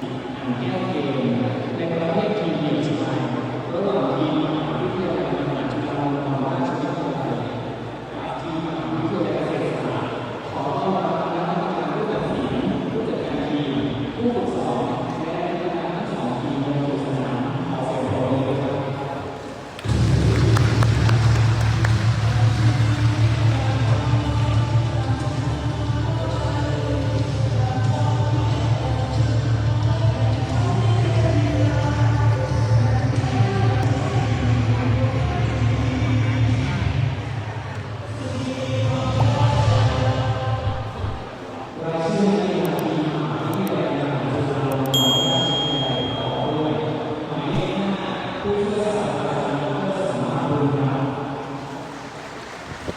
啊，对对对，那个。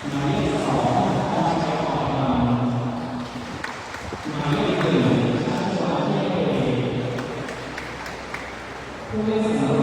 กษ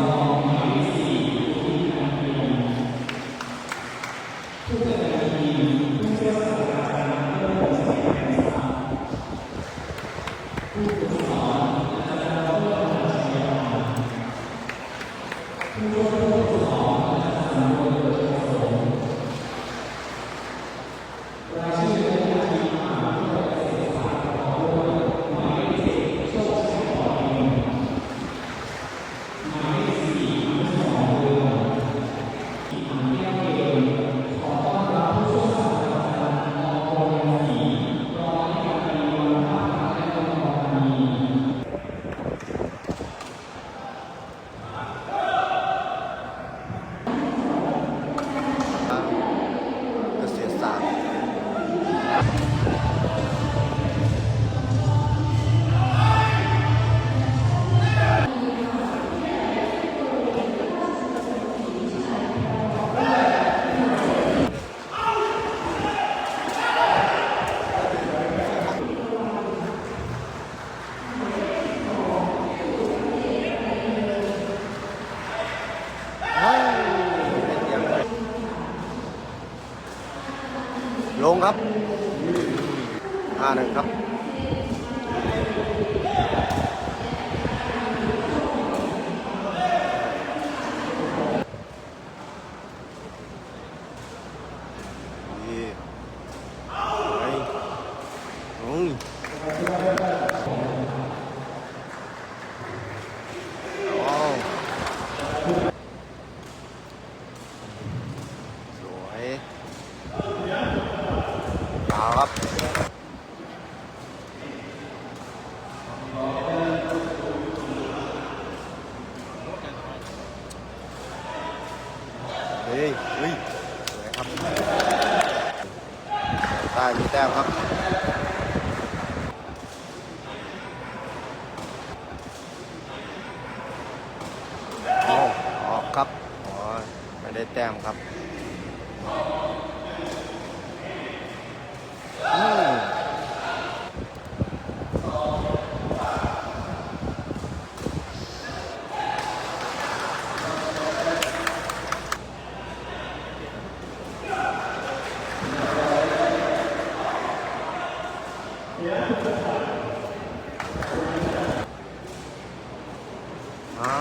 ลงครับห้าหนึ่งครับ นี่ไอ้โอ้ยว้าวสวยเอาครับ เฮ้ยเฮ้ยสวยครับใต้มีแต้มครับโอ้ออกครับอ๋อไม่ได้แต้มครับ อืม อ่า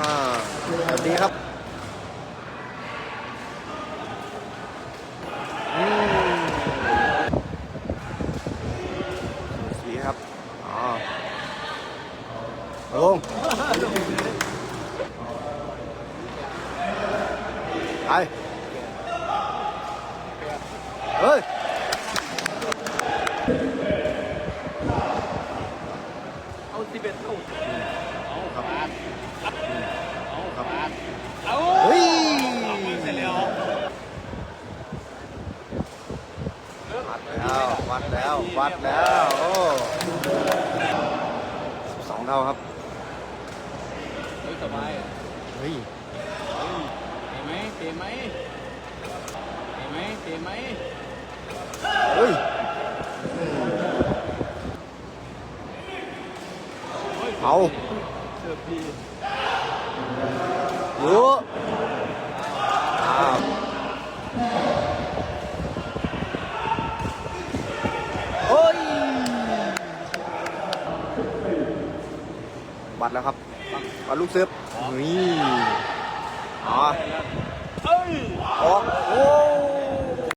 สวัสดีครับสีครับ อ๋อลงไปเฮ้ย เอาสิบเอ็ดเข้า ครับ เอา ครับ เอา เฮ้ย เสร็จแล้ว วัดแล้ว วัดแล้ ววัดแล้วโอ้สองเท่าครับ เฮ้ยสบายเฮ้ยเตะไหมเตะไหมเตะไหมเตะไหมเฮ้ยเอาเสิร์ฟดีอยู่อ้าวโอ้ย วัดแล้วครับวัดลูกเซิร์ฟนี่อ๋อเอ้ยออกโอ้